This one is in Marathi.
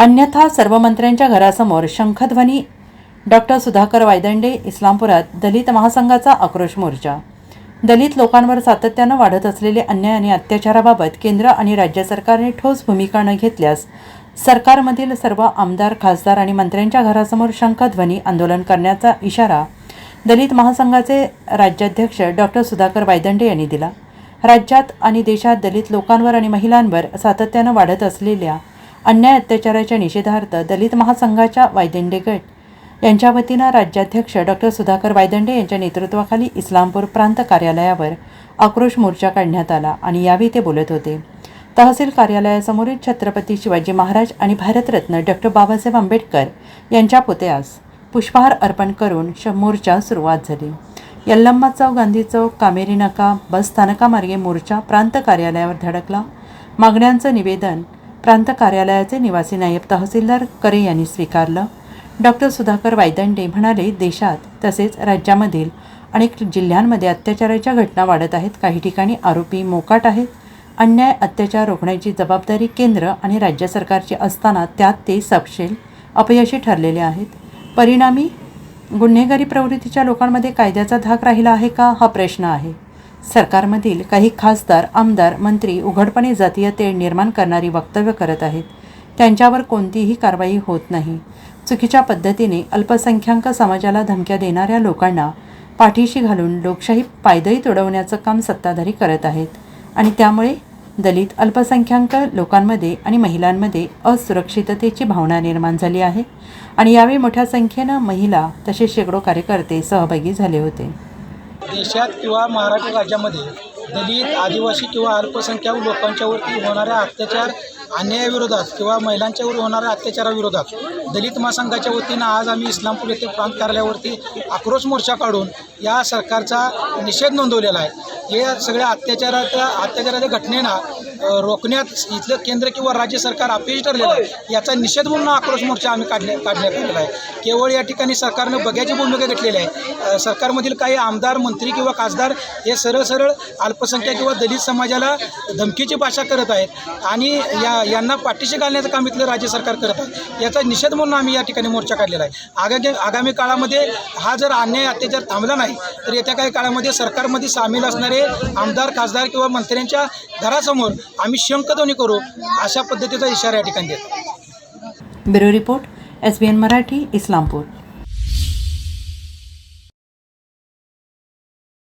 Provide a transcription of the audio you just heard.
अन्यथा सर्व मंत्र्यांच्या घरासमोर शंखध्वनी. डॉक्टर सुधाकर वायदंडे इस्लामपुरात दलित महासंघाचा आक्रोश मोर्चा. दलित लोकांवर सातत्यानं वाढत असलेले अन्याय आणि अत्याचाराबाबत केंद्र आणि राज्य सरकारने ठोस भूमिका न घेतल्यास सरकारमधील सर्व आमदार खासदार आणि मंत्र्यांच्या घरासमोर शंखध्वनी आंदोलन करण्याचा इशारा दलित महासंघाचे राज्याध्यक्ष डॉक्टर सुधाकर वायदंडे यांनी दिला. राज्यात आणि देशात दलित लोकांवर आणि महिलांवर सातत्यानं वाढत असलेल्या अन्याय अत्याचाराच्या निषेधार्थ दलित महासंघाच्या वायदंडे गट. यांच्या वतीनं राज्याध्यक्ष डॉक्टर सुधाकर वायदंडे यांच्या नेतृत्वाखाली इस्लामपूर प्रांत कार्यालयावर आक्रोश मोर्चा काढण्यात आला आणि यावेळी ते बोलत होते. तहसील कार्यालयासमोरील छत्रपती शिवाजी महाराज आणि भारतरत्न डॉक्टर बाबासाहेब आंबेडकर यांच्या पुतळ्यास पुष्पहार अर्पण करून श मोर्चा सुरुवात झाली. यल्लम्मा चौक गांधी चौक कामेरी नाका बस स्थानकामार्गे मोर्चा प्रांत कार्यालयावर धडकला. मागण्यांचं निवेदन प्रांत कार्यालयाचे निवासी नायब तहसीलदार करे यांनी स्वीकारलं. डॉक्टर सुधाकर वायदंडे म्हणाले देशात तसेच राज्यामधील अनेक जिल्ह्यांमध्ये अत्याचाराच्या घटना वाढत आहेत. काही ठिकाणी आरोपी मोकाट आहेत. अन्याय अत्याचार रोखण्याची जबाबदारी केंद्र आणि राज्य सरकारची असताना त्यात ते सपशेल अपयशी ठरलेले आहेत. परिणामी गुन्हेगारी प्रवृत्तीच्या लोकांमध्ये कायद्याचा धाक राहिला आहे का? हा प्रश्न आहे. सरकारमधील काही खासदार आमदार मंत्री उघडपणे जातीय तेढ निर्माण करणारी वक्तव्य करत आहेत. त्यांच्यावर कोणतीही कारवाई होत नाही. चुकीच्या पद्धतीने अल्पसंख्याक समाजाला धमक्या देणाऱ्या लोकांना पाठीशी घालून लोकशाही पायदळी तुडवण्याचं काम सत्ताधारी करत आहेत आणि त्यामुळे दलित अल्पसंख्याक लोकांमध्ये आणि महिलांमध्ये असुरक्षिततेची भावना निर्माण झाली आहे आणि यावेळी मोठ्या संख्येनं महिला तसेच शेकडो कार्यकर्ते सहभागी झाले होते. देशात किंवा महाराष्ट्र राज्यामध्ये दलित आदिवासी किंवा अल्पसंख्याक लोकांच्यावरती होणाऱ्या अत्याचार अन्यायाविरोधात किंवा महिलांच्यावर होणाऱ्या अत्याचाराविरोधात दलित महासंघाच्या वतीनं आज आम्ही इस्लामपूर येथे प्रांत कार्यालयावरती आक्रोश मोर्चा काढून या सरकारचा निषेध नोंदवलेला आहे. या सगळ्या अत्याचाराच्या अत्याचाराच्या घटनेना रोखण्यात इथलं केंद्र किंवा राज्य सरकार अपयशी ठरलेलं आहे. याचा निषेध म्हणून आक्रोश मोर्चा आम्ही काढण्या काढण्यात आलेला आहे. केवळ या ठिकाणी सरकारनं बघ्याची भूमिका घेतलेली आहे. सरकारमधील काही आमदार मंत्री किंवा खासदार हे सरळ सरळ अल्पसंख्याक किंवा दलित समाजाला धमकीची भाषा करत आहेत. आणि या यांना पाठीशी घालण्याचं काम इथलं राज्य सरकार करत आहे. याचा निषेध म्हणून आम्ही या ठिकाणी मोर्चा काढलेला आहे. आगामी आगामी काळामध्ये हा जर अन्याय अत्याचार थांबला नाही तर येत्या काही काळामध्ये सरकारमध्ये सामील असणारे आमदार खासदार किंवा मंत्र्यांच्या घरासमोर आम्ही शंखध्वनी करू अशा पद्धतीचा इशारा या ठिकाणी देतो bureau report S B N Marathi Islampur.